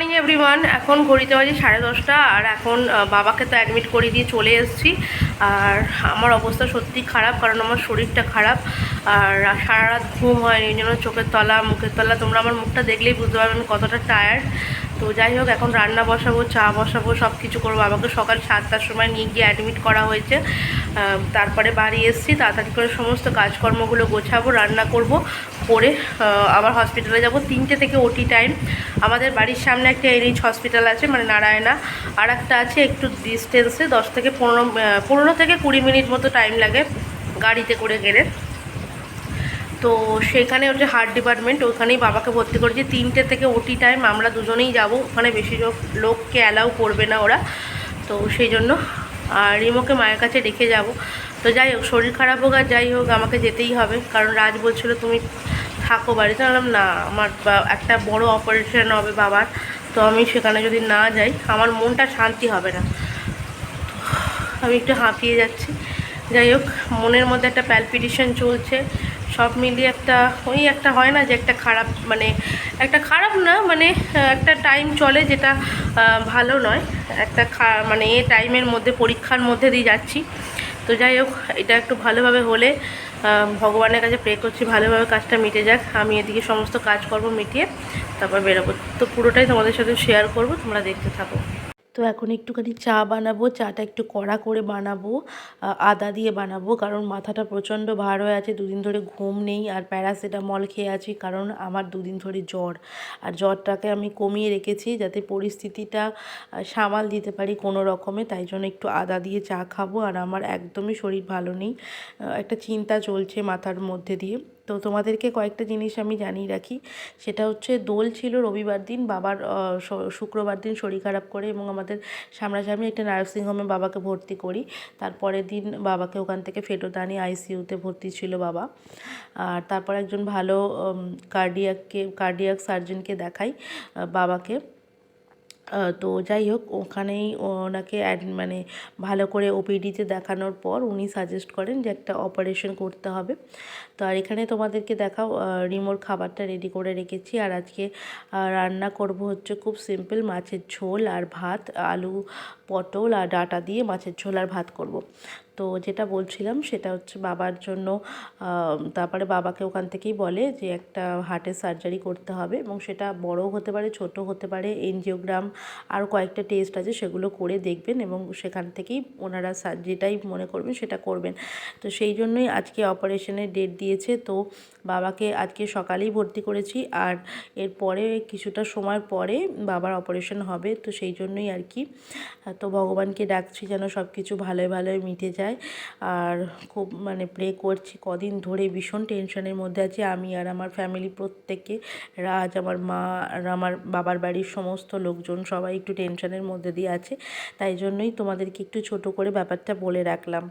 Morning everyone এখন ঘড়িতে বাজে সাড়ে দশটা, আর এখন বাবাকে তো অ্যাডমিট করে দিয়ে চলে এসেছি। আর আমার অবস্থা সত্যি খারাপ কারণ আমার শরীরটা খারাপ। আর সারা রাত ঘুম হয় এই জন্য চোখের তলা মুখের তলা তোমরা আমার মুখটা দেখলেই বুঝতে পারবে আমি কতটা টায়ার্ড তো যাই হোক এখন রান্না বসাবো চা বসাবো সব কিছু করব। আমাকে সকাল সাতটার সময় নিয়ে গিয়ে অ্যাডমিট করা হয়েছে। তারপরে বাড়ি এসেছি তাড়াতাড়ি করে সমস্ত কাজকর্মগুলো গোছাবো রান্না করব করে আবার হসপিটালে যাব। তিনটে থেকে ওটি টাইম আমাদের বাড়ির সামনে একটা এনএইচ হসপিটাল আছে মানে নারায়ণা। আর একটা আছে একটু ডিস্টেন্সে দশ থেকে পনেরো আহ, পনেরো থেকে কুড়ি মিনিট মতো টাইম লাগে গাড়িতে করে গেলে। তো সেখানে হচ্ছে হার্ট ডিপার্টমেন্ট ওখানেই বাবাকে ভর্তি করেছি। তিনটে থেকে ওটি টাইম আমরা দুজনেই যাব। ওখানে বেশি লোক, লোককে অ্যালাউ করবে না ওরা। তো সেই জন্য, আর রিমোকে মায়ের কাছে রেখে যাব। তো যাই হোক, শরীর খারাপ হোক আর যাই হোক, আমাকে যেতেই হবে। কারণ রাজ বলছিল, তুমি থাকো বাড়িতে বললাম, না, আমার একটা বড় অপারেশন হবে বাবার। তো আমি সেখানে যদি না যাই, আমার মনটা শান্তি হবে না। আমি একটু হাঁপিয়ে যাচ্ছি। যাই হোক, মনের মধ্যে একটা প্যালপিটেশন চলছে। সব মিলিয়ে একটা, ওই একটা হয় না যে একটা খারাপ মানে একটা খারাপ না মানে একটা টাইম চলে যেটা ভালো নয়। একটা মানে এ টাইমের মধ্যে, পরীক্ষার মধ্যে দিয়ে যাচ্ছি। তো যাই হোক, এটা একটু ভালোভাবে হলে ভগবানের কাছে প্রে করছি, ভালোভাবে কাজটা মিটে যাক। আমি এদিকে সমস্ত কাজকর্ম মিটিয়ে তারপর বেরোবো। তো পুরোটাই তোমাদের সাথে শেয়ার করব, তোমরা দেখতে থাকো। তো এখন একটুখানি চা বানাবো, চাটা একটু কড়া করে বানাবো আদা দিয়ে বানাবো, কারণ মাথাটা প্রচণ্ড ভার হয়ে আছে, দুদিন ধরে ঘুম নেই আর প্যারাসিটামল খেয়ে আছি কারণ আমার দুদিন ধরে জ্বর। আর জ্বরটাকে আমি কমিয়ে রেখেছি যাতে পরিস্থিতিটা সামাল দিতে পারি কোনো রকমে, তাই জন্য একটু আদা দিয়ে চা খাব আর আমার একদমই শরীর ভালো নেই। একটা চিন্তা চলছে মাথার মধ্যে দিয়ে। তো তোমাদেরকে কয়েকটা জিনিস আমি জানিয়ে রাখি। সেটা হচ্ছে, দোল ছিল রবিবার দিন, বাবার শুক্রবার দিন শরীর খারাপ করে এবং আমাদের সামনাসামনি একটা নার্সিংহোমে বাবাকে ভর্তি করি। তারপরের দিন বাবাকে ওখান থেকে ফেরত আনি আইসিইউতে ভর্তি ছিল বাবা। আর তারপর একজন ভালো কার্ডিয়াককে কার্ডিয়াক সার্জনকে দেখাই বাবাকে। তো যাই হোক, ওখানেই ওনাকে মানে ভালো করে ওপিডিতে দেখানোর পর উনি সাজেস্ট করেন যে একটা অপারেশন করতে হবে। তো আর এখানে তোমাদেরকে দেখাও রিমোর খাবারটা রেডি করে রেখেছি। আর আজকে রান্না করব হচ্ছে খুব সিম্পল মাছের ঝোল আর ভাত, আলু পটল আর ডাটা দিয়ে মাছের ঝোল আর ভাত করব। তো যেটা বলছিলাম সেটা হচ্ছে বাবার জন্য তারপরে বাবাকে ওখান থেকেই বলে যে একটা হার্টের সার্জারি করতে হবে এবং সেটা বড়ও হতে পারে ছোট হতে পারে, এনজিওগ্রাম আর কয়েকটা টেস্ট আছে সেগুলো করে দেখবেন এবং সেখান থেকেই ওনারা যেটাই মনে করবেন সেটা করবেন। তো সেই জন্যই আজকে অপারেশনের ডেট দিয়েছে। তো বাবাকে আজকে সকালেই ভর্তি করেছি আর এরপরে কিছুটা সময় পরে বাবার অপারেশন হবে। তো সেই জন্যই আর কি। তো ভগবানকে ডাকছি যেন সব কিছু ভালোই ভালোই মিটে যায়। আর খুব মানে প্রে করছি, কদিন ধরে ভীষণ টেনশনের মধ্যে আছি। আমি আর আমার ফ্যামিলি প্রত্যেকে রাজ, আমার মা আর আমার বাবার বাড়ির সমস্ত লোকজন সবাই একটু টেনশনের মধ্যে দিয়ে আছে। তাই জন্যই তোমাদেরকে একটু ছোট করে ব্যাপারটা বলে রাখলাম।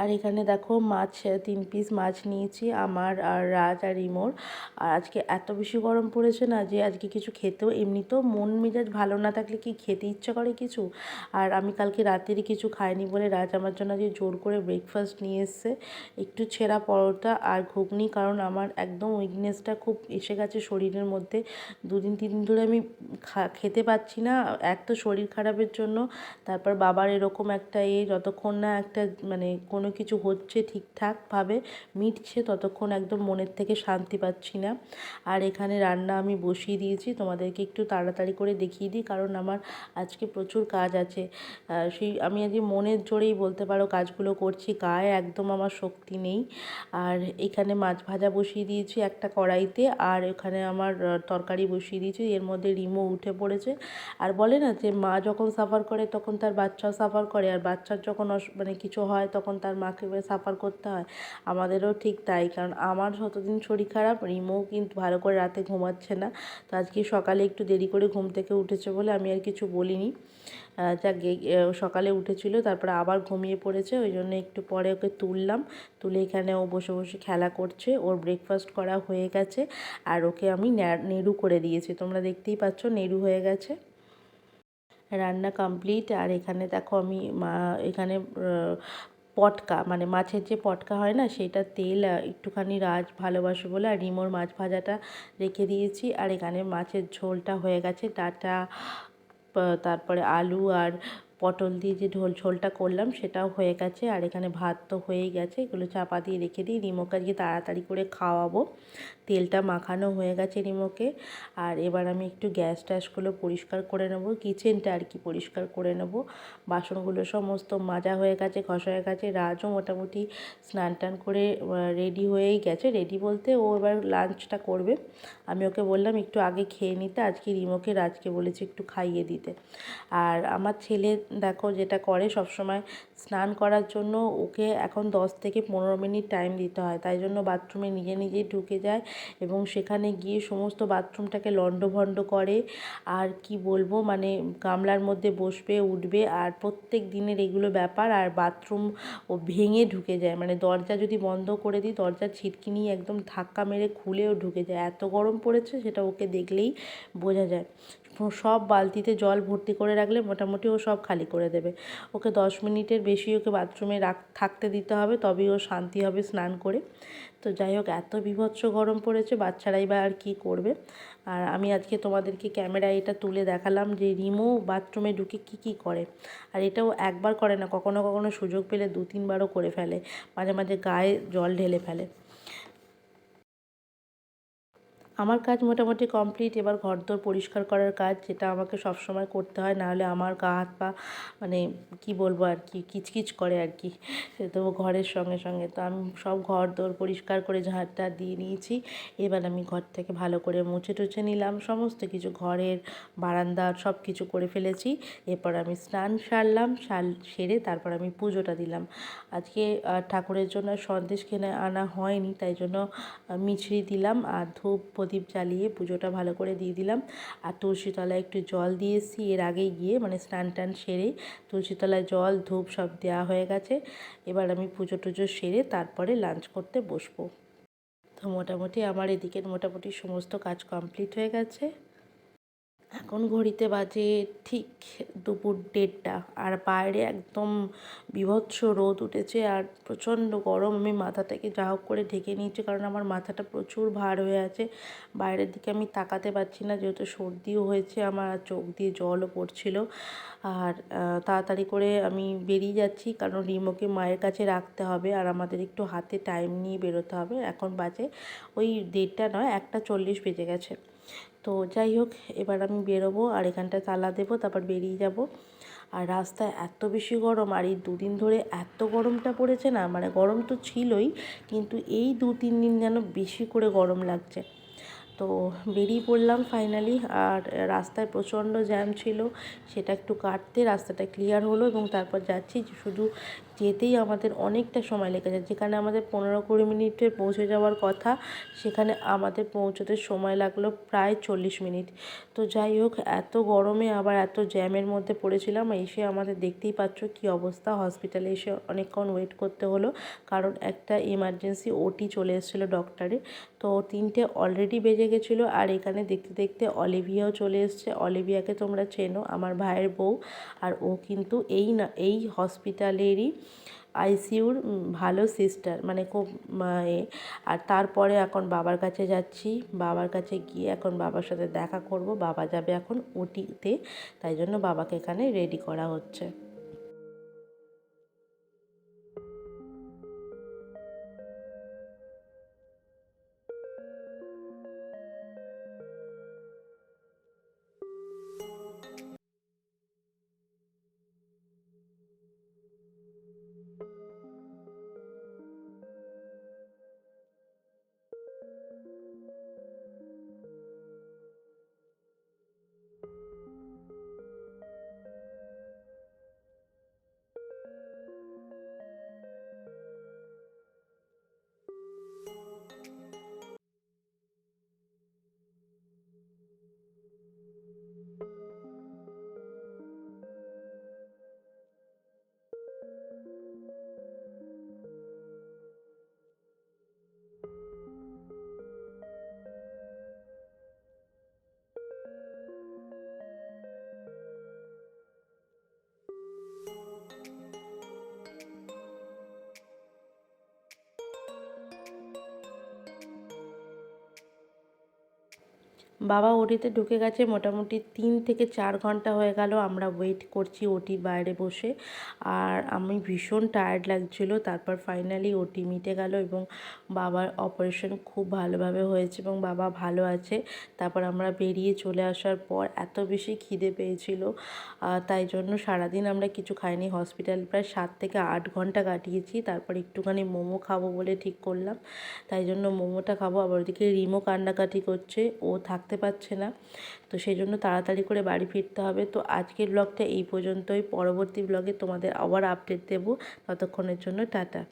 আর এখানে দেখো মাছ তিন পিস মাছ নিয়েছি, আমার আর রাজ আর ইমোর। আর আজকে এত বেশি গরম পড়েছে না যে আজকে কিছু খেতেও, এমনিতেও মন মেজাজ ভালো না থাকলে কি খেতে ইচ্ছা করে কিছু? আর আমি কালকে রাতেরই কিছু খাইনি বলে রাজ আমার জন্য যে জোর করে ব্রেকফাস্ট নিয়ে এসছে। একটু ছেঁড়া পরোটা আর ঘুগনি, কারণ আমার একদম উইকনেসটা খুব এসে গেছে শরীরের মধ্যে। দুদিন, তিন দিন ধরে আমি খেতে পাচ্ছি না, এক তো শরীর খারাপের জন্য, তারপর বাবার এরকম একটা এ, যতক্ষণ না একটা মানে কোনো কিছু হচ্ছে ঠিকঠাকভাবে, মিটছে ততক্ষণ একদম মনের থেকে শান্তি পাচ্ছি না। আর এখানে রান্না আমি বসিয়ে দিয়েছি, তোমাদেরকে একটু তাড়াতাড়ি করে দেখিয়ে দিই, কারণ আমার আজকে প্রচুর কাজ আছে। সেই, আমি আজকে মনের জোরেই বলতে পারো কাজগুলো করছি, গায়ে একদম আমার শক্তি নেই। আর এখানে মাছ ভাজা বসিয়ে দিয়েছি একটা কড়াইতে, আর এখানে আমার তরকারি বসিয়ে দিয়েছি, এর মধ্যে রিমো উঠে পড়েছে। আর বলে না যে মা যখন সাফার করে, তখন তার বাচ্চাও সাফার করে, আর বাচ্চার যখন মানে কিছু হয়, তখন তার মাকে সাফার করতে হয়। আমাদেরও ঠিক তাই, কারণ আমার যতদিন শরীর খারাপ রিমো কিন্তু ভালো করে রাতে ঘুমাচ্ছে না। তো আজকে সকালে একটু দেরি করে ঘুম থেকে উঠেছে বলে আমি আর কিছু বলিনি। যাক সকালে উঠেছিল, তারপরে আবার ঘুমিয়ে পড়েছে, ওই জন্য একটু পরে ওকে তুললাম। তুলে এখানে ও বসে বসে খেলা করছে, ওর ব্রেকফাস্ট করা হয়ে গেছে, আর ওকে আমি নেড়ু করে দিয়েছি। তোমরা দেখতেই পাচ্ছ, নেড়ু হয়ে গেছে। রান্না কমপ্লিট আর এখানে দেখো আমি, মা, এখানে পটকা মানে মাছের যে পটকা হয় না, সেটা তেল একটুখানি রাজ ভালোবাসো বলে, আর রিমোর মাছ ভাজাটা রেখে দিয়েছি। আর এখানে মাছের ঝোলটা হয়ে গেছে, ডাটা তারপরে আলু আর পটল দিয়ে যে ঝোল, ঝোলটা করলাম সেটাও হয়ে গেছে। আর এখানে ভাত তো হয়েই গেছে। এগুলো চাপা দিয়ে রেখে দিই। রিমোকে আজকে তাড়াতাড়ি করে খাওয়াবো। তেলটা মাখানো হয়ে গেছে রিমোকে আর এবার আমি একটু গ্যাস ট্যাসগুলো পরিষ্কার করে নেব। কিচেনটা আর কি পরিষ্কার করে নেব। বাসনগুলো সমস্ত মাজা হয়ে গেছে, ঘষা হয়ে গেছে। রাজও মোটামুটি স্নান টান করে রেডি হয়েই গেছে। রেডি বলতে ও এবার লাঞ্চটা করবে। আমি ওকে বললাম একটু আগে খেয়ে নিতে। আজকে রিমোকে রাজকে বলেছি একটু খাইয়ে দিতে। আর আমার ছেলে দেখো যেটা করে সবসময় স্নান করার জন্য ওকে এখন দশ থেকে পনেরো মিনিট টাইম দিতে হয়। তাই জন্য বাথরুমে নিজে নিজেই ঢুকে যায় এবং সেখানে গিয়ে সমস্ত বাথরুমটাকে লণ্ডভণ্ড করে আর কি বলব মানে গামলার মধ্যে বসবে, উঠবে আর প্রত্যেক দিনের এগুলো ব্যাপার আর বাথরুম ও ভেঙে ঢুকে যায়। মানে দরজা যদি বন্ধ করে দিই, দরজার ছিটকিনি একদম ধাক্কা মেরে খুলেও ঢুকে যায়। এত গরম পড়েছে সেটা ওকে দেখলেই বোঝা যায়। সব বালতিতে জল ভর্তি করে রাখলে মোটামুটি ও সব খালি করে দেবে। ওকে দশ মিনিটের বেশি ওকে বাথরুমে রাখ, থাকতে দিতে হবে, তবেই ও শান্তি হবে স্নান করে। তো যাই হোক, এত বিভৎস গরম পড়েছে, বাচ্চারাই বা আর কী করবে? আর আমি আজকে তোমাদেরকে ক্যামেরায় এটা তুলে দেখালাম যে রিমো বাথরুমে ঢুকে কী কী করে। আর এটাও একবার করে না, কখনো কখনো সুযোগ পেলে দু তিনবারও করে ফেলে। মাঝে মাঝে গায়ে জল ঢেলে ফেলে। আমার কাজ মোটামুটি কমপ্লিট এবার ঘর ঘরদোর পরিষ্কার করার কাজ যেটা আমাকে সব সময় করতে হয়, নাহলে আমার গা হাত পা মানে কি বলব আর কি, কিচকিচ করে আর কি। তো ঘরের সঙ্গে সঙ্গে তো আমি সব ঘর দোর পরিষ্কার করে ঝাঁটটা দিয়ে নিয়েছি। এবার আমি ঘর থেকে ভালো করে মুছে টুছে নিলাম, সমস্ত কিছু ঘরের বারান্দার সব কিছু করে ফেলেছি। এরপর আমি স্নান সারলাম, সার, সেরে তারপর আমি পুজোটা দিলাম। আজকে ঠাকুরের জন্য সন্দেশ কিনে আনা হয়নি, তাই জন্য মিছরি দিলাম আর ধূপ প্রদীপ জ্বালিয়ে পুজোটা ভালো করে দিয়ে দিলাম। আর তুলসীতলায় একটু জল দিয়ে এসেছি এর আগে গিয়ে মানে স্নান টান সেরে তুলসীতলায় জল, ধূপ সব দেওয়া হয়ে গেছে। এবার আমি পুজো টুজো সেরে তারপরে লাঞ্চ করতে বসবো। তো মোটামুটি আমার এদিকের মোটামুটি সমস্ত কাজ কমপ্লিট হয়ে গেছে। এখন ঘড়িতে বাজে ঠিক দুপুর দেড়টা আর বাইরে একদম বিভৎস রোদ উঠেছে আর প্রচণ্ড গরম। আমি মাথা থেকে যা হোক করে ঢেকে নিয়েছি কারণ আমার মাথাটা প্রচুর ভার হয়ে আছে। বাইরের দিকে আমি তাকাতে পারছি না যেহেতু সর্দিও হয়েছে, আমার চোখ দিয়ে জলও পড়ছিল। আর তাড়াতাড়ি করে আমি বেরিয়ে যাচ্ছি কারণ রিমোকে মায়ের কাছে রাখতে হবে আর আমাদের একটু হাতে টাইম নিয়ে বেরোতে হবে। এখন বাজে ওই দেড়টা নয়, একটা চল্লিশ বেজে গেছে। তো যাই হোক, এবার আমি বেরোবো আর এখানটায় তালা দেবো, তারপর বেরিয়ে যাব। আর রাস্তায় এত বেশি গরম আর এই দুদিন ধরে এত গরমটা পড়েছে না মানে গরম তো ছিলই, কিন্তু এই দু তিন দিন যেন বেশি করে গরম লাগছে। তো বেরিয়ে পড়লাম ফাইনালি আর রাস্তায় প্রচণ্ড জ্যাম ছিল, সেটা একটু কাটতে রাস্তাটা ক্লিয়ার হলো এবং তারপর যাচ্ছি শুধু যেতেই আমাদের অনেকটা সময় লেগে যায়। যেখানে আমাদের পনেরো কুড়ি মিনিটে পৌঁছে যাওয়ার কথা, সেখানে আমাদের পৌঁছতে সময় লাগল প্রায় চল্লিশ মিনিট। তো যাই হোক, এত গরমে আবার এত জ্যামের মধ্যে পড়েছিলাম, এসে আমাদের দেখতেই পাচ্ছ কী অবস্থা। হসপিটালে এসে অনেকক্ষণ ওয়েট করতে হলো, কারণ একটা এমার্জেন্সি ওটি চলে এসেছিল ডক্টরে তো তিনটে অলরেডি বেজে গেছিল, আর এখানে দেখতে দেখতে অলিভিয়াও চলে এসছে। অলিভিয়াকে তোমরা চেনো, আমার ভাইয়ের বউ, আর ও কিন্তু এই না, এই হসপিটালেরই আইসিইউর ভালো সিস্টার মানে খুব এ আর তারপরে এখন বাবার কাছে যাচ্ছি। বাবার কাছে গিয়ে এখন বাবার সাথে দেখা করব। বাবা যাবে এখন ওটিতে তাই জন্য বাবাকে এখানে রেডি করা হচ্ছে। বাবা ওটিতে ঢুকে গেছে, মোটামুটি তিন থেকে চার ঘণ্টা হয়ে গেল আমরা ওয়েট করছি ওটির বাইরে বসে। আর আমি ভীষণ টায়ার্ড লাগছিল, তারপর ফাইনালি ওটি মিটে গেল এবং বাবার অপারেশন খুব ভালোভাবে হয়েছে এবং বাবা ভালো আছে। তারপর আমরা বেরিয়ে চলে আসার পর এত বেশি খিদে পেয়েছিল তাই জন্য সারাদিন আমরা কিছু খাইনি। হসপিটাল প্রায় সাত থেকে আট ঘণ্টা কাটিয়েছি, তারপর একটুখানি মোমো খাব বলে ঠিক করলাম। তাই জন্য মোমোটা খাব, আবার ওদিকে রিমো কান্নাকাটি করছে, ও থাকতে পারছে না। তো সেই জন্য তাড়াতাড়ি করে বাড়ি ফিরতে হবে। তো আজকের ব্লগটা এই পর্যন্তই। পরবর্তী ব্লগে তোমাদের আবার আপডেট দেবো। ততক্ষণের জন্য টাটা।